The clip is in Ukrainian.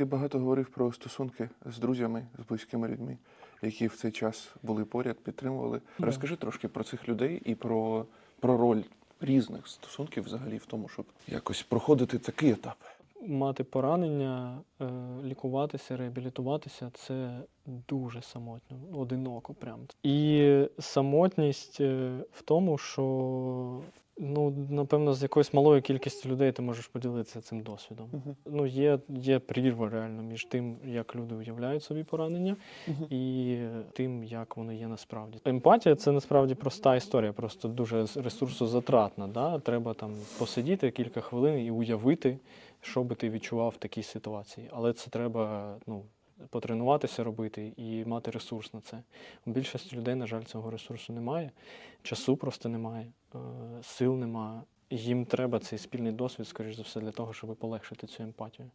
Ти багато говорив про стосунки з друзями, з близькими людьми, які в цей час були поряд, підтримували. Да. Розкажи трошки про цих людей і про, про роль різних стосунків взагалі в тому, щоб якось проходити такий етап. Мати поранення, е, лікуватися, реабілітуватися це дуже самотньо, одиноко прям. І самотність е, в тому, що напевно, з якоюсь малою кількістю людей ти можеш поділитися цим досвідом. Мгм. Ну, є, є прірва реально між тим, як люди уявляють собі поранення, Мгм. і тим, як воно є насправді. Емпатія це насправді проста історія, просто дуже ресурсозатратна. Да? Треба там посидіти кілька хвилин і уявити, що би ти відчував в такій ситуації. Але це треба ну, потренуватися робити і мати ресурс на це. У більшості людей, на жаль, цього ресурсу немає, часу просто немає, е, сил немає. Їм треба цей спільний досвід, скоріш за все, для того, щоб полегшити цю емпатію.